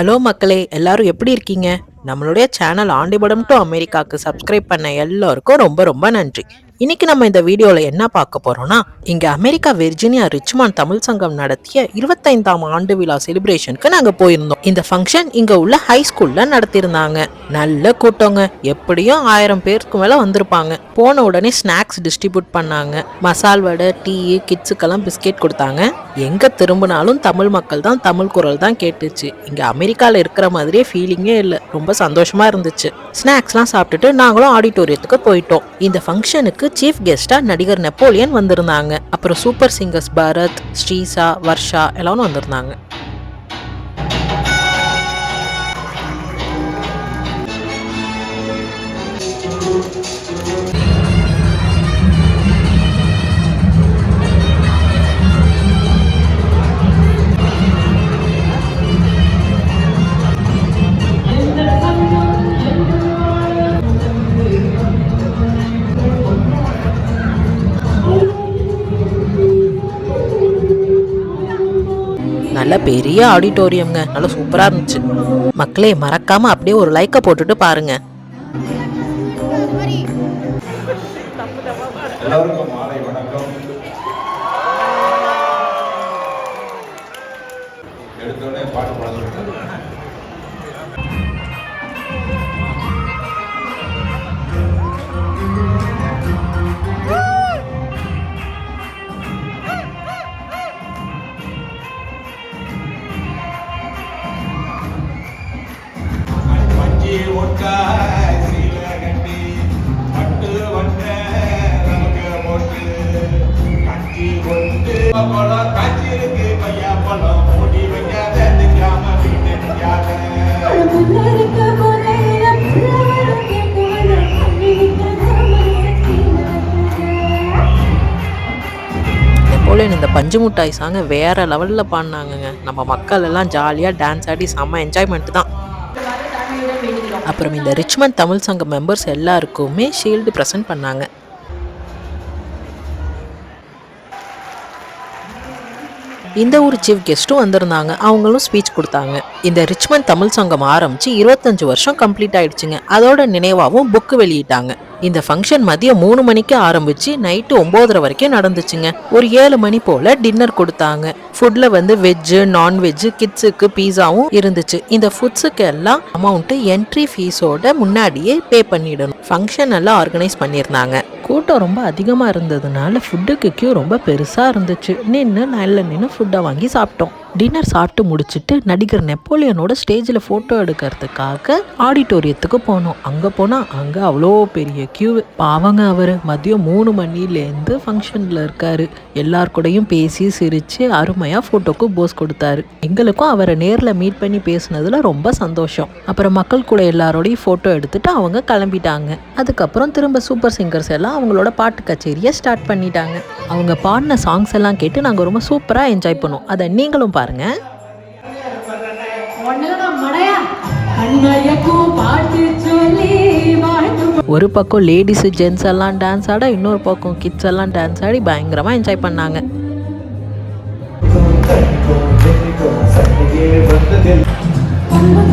Hello மக்களே எல்லாரும் எப்படி இருக்கீங்க? நம்மளுடைய சேனல் ஆண்டிபடம் டு அமெரிக்காவுக்கு சப்ஸ்கிரைப் பண்ண எல்லாருக்கும் ரொம்ப ரொம்ப நன்றி. இன்னைக்கு நம்ம இந்த வீடியோவில் என்ன பார்க்க போறோம்னா இங்க அமெரிக்கா வெர்ஜினியா ரிச்மான் தமிழ் சங்கம் நடத்திய இருபத்தைந்தாம் ஆண்டு விழா செலிப்ரேஷனுக்கு நாங்க போயிருந்தோம். இந்த ஃபங்க்ஷன் இங்க உள்ள ஹை ஸ்கூல்ல நடத்தியிருந்தாங்க. நல்ல கூட்டங்க. எப்படியும் ஆயிரம் பேருக்கு மேல வந்திருப்பாங்க. போன உடனே ஸ்நாக்ஸ் டிஸ்ட்ரிபியூட் பண்ணாங்க. மசால் வடை டீ கிட்ஸுக்கெல்லாம் பிஸ்கெட் கொடுத்தாங்க. எங்கே திரும்பினாலும் தமிழ் மக்கள் தான் தமிழ் குரல் தான் கேட்டுச்சு. இங்கே அமெரிக்காவில் இருக்கிற மாதிரியே ஃபீலிங்கே இல்லை. ரொம்ப சந்தோஷமாக இருந்துச்சு. ஸ்நாக்ஸ்லாம் சாப்பிட்டுட்டு நாங்களும் ஆடிட்டோரியத்துக்கு போயிட்டோம். இந்த ஃபங்க்ஷனுக்கு சீஃப் கெஸ்ட்டாக நடிகர் நெப்போலியன் வந்திருந்தாங்க. அப்புறம் சூப்பர் சிங்கர்ஸ் பரத் ஸ்ரீசா வர்ஷா எல்லாரும் வந்திருந்தாங்க. நல்ல பெரிய ஆடிட்டோரியம்ங்க நல்ல சூப்பரா இருந்துச்சு. மக்களே மறக்காம அப்படியே ஒரு லைக்கை போட்டுட்டு பாருங்க. எல்லாருக்கும் மாலை வணக்கம். பஞ்சி ஒட்டா சீல கட்டி பட்டு வந்த நமக்கு போட்டு கட்டி கொண்டு பழம் காய்ச்சி இருக்கு பையா பழம் மூடி வைக்காத வீட்டு இந்த பஞ்சு மிட்டாய் சாங்க வேற லெவல்ல பாடினாங்கங்க. நம்ம மக்கள் எல்லாம் ஜாலியா டான்ஸ் ஆடி செம்ம என்ஜாய்மெண்ட் தான். அப்புறம் இந்த ரிச்மண்ட் தமிழ் சங்க மெம்பர்ஸ் எல்லாருக்குமே ஷீல்டு ப்ரெசென்ட் பண்ணாங்க. இந்த ஊர் சீஃப் கெஸ்ட்டும் வந்திருந்தாங்க. அவங்களும் ஸ்பீச் கொடுத்தாங்க. இந்த ரிச்மண்ட் தமிழ் சங்கம் ஆரம்பித்து இருபத்தஞ்சி வருஷம் கம்ப்ளீட் ஆயிடுச்சுங்க. அதோட நினைவாகவும் புக்கு வெளியிட்டாங்க. இந்த ஃபங்க்ஷன் மதியம் மூணு மணிக்கு ஆரம்பிச்சு நைட்டு ஒம்போதரை வரைக்கும் நடந்துச்சுங்க. ஒரு ஏழு மணி போல டின்னர் கொடுத்தாங்க. ஃபுட்ல வந்து வெஜ்ஜு நான்வெஜ்ஜு கிட்ஸுக்கு பீஸாவும் இருந்துச்சு. இந்த ஃபுட்ஸுக்கு எல்லாம் அமௌண்ட்டு என்ட்ரி ஃபீஸோட முன்னாடியே பே பண்ணிடணும். ஃபங்க்ஷன் எல்லாம் ஆர்கனைஸ் பண்ணியிருந்தாங்க. கூட்டம் ரொம்ப அதிகமாக இருந்ததுனால ஃபுட்டுக்கு கியூ ரொம்ப பெருசாக இருந்துச்சு. நின்று நல்ல நின்று ஃபுட்டை வாங்கி சாப்பிட்டோம். டின்னர் சாப்பிட்டு முடிச்சிட்டு நடிகர் நெப்போலியனோட ஸ்டேஜில் ஃபோட்டோ எடுக்கிறதுக்காக ஆடிட்டோரியத்துக்கு போனோம். அங்கே போனால் அங்கே அவ்வளோ பெரிய கியூ பாவங்க அவர். மதியம் மூணு மணிலேருந்து ஃபங்க்ஷனில் இருக்காரு. எல்லார் கூடயும் பேசி சிரித்து அருமையாக ஃபோட்டோக்கு போஸ் கொடுத்தாரு. எங்களுக்கும் அவரை நேரில் மீட் பண்ணி பேசுனதில் ரொம்ப சந்தோஷம். அப்புறம் மக்கள் கூட எல்லாரோடையும் ஃபோட்டோ எடுத்துட்டு அவங்க கிளம்பிட்டாங்க. அதுக்கப்புறம் திரும்ப சூப்பர் சிங்கர்ஸ் எல்லாம் அவங்களோட பாட்டு கச்சேரியை ஸ்டார்ட் பண்ணிட்டாங்க. அவங்க பாடின சாங்ஸ் எல்லாம் கேட்டு நாங்கள் ரொம்ப சூப்பராக என்ஜாய் பண்ணோம். அதை நீங்களும் பாருங்க. ஒரு பக்கம் லேடிஸு ஜென்ஸ் எல்லாம் டான்ஸ் ஆட இன்னொரு பக்கம் கிட்ஸ் எல்லாம் டான்ஸ் ஆடி பயங்கரமாக என்ஜாய் பண்ணாங்க.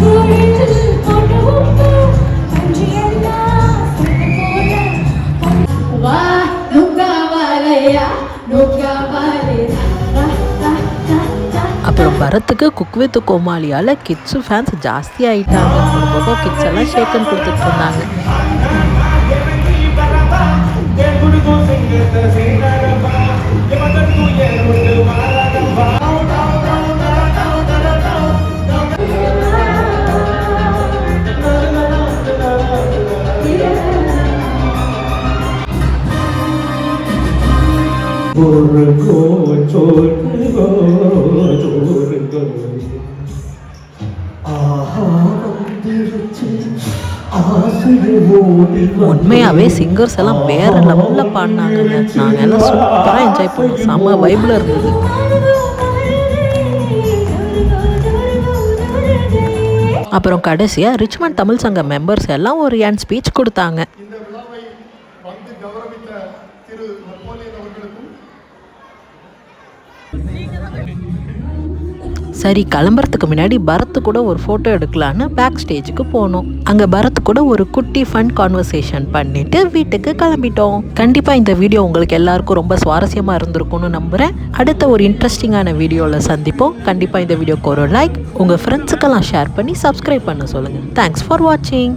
வா வரத்துக்கு குக் வித் கோமாளியால் கிட்ஸு ஃபேன்ஸ் ஜாஸ்தி ஆகிட்டாங்க ஒரு பக்கம் கிட்ஸ் எல்லாம் ஷேக்கன் கொடுத்துட்டு இருந்தாங்க ஒரு கோ உண்மையாகவே சிங்கர்ஸ் எல்லாம் வேற லெவலில் பாடினாங்கங்க. நாங்கள் எல்லாம் சூப்பராக என்ஜாய் பண்ணோம். செம்ம வைபில் இருந்தது. அப்புறம் கடைசியாக ரிச்மண்ட் தமிழ் சங்க மெம்பர்ஸ் எல்லாம் ஒரு ஏன் ஸ்பீச் கொடுத்தாங்க. சரி கிளம்புறதுக்கு முன்னாடி பரத் கூட ஒரு ஃபோட்டோ எடுக்கலான்னு பேக் ஸ்டேஜுக்கு போனோம். அங்கே பரத் கூட ஒரு குட்டி ஃபன் கான்வர்சேஷன் பண்ணிட்டு வீட்டுக்கு கிளம்பிட்டோம். கண்டிப்பாக இந்த வீடியோ உங்களுக்கு எல்லாருக்கும் ரொம்ப சுவாரஸ்யமாக இருந்திருக்கும்னு நம்புகிறேன் அடுத்த ஒரு இன்ட்ரெஸ்டிங்கான வீடியோவில் சந்திப்போம். கண்டிப்பாக இந்த வீடியோக்கு ஒரு லைக் உங்கள் ஃப்ரெண்ட்ஸுக்கெல்லாம் ஷேர் பண்ணி சப்ஸ்கிரைப் பண்ண சொல்லுங்கள் தேங்க்ஸ் ஃபார் வாட்சிங்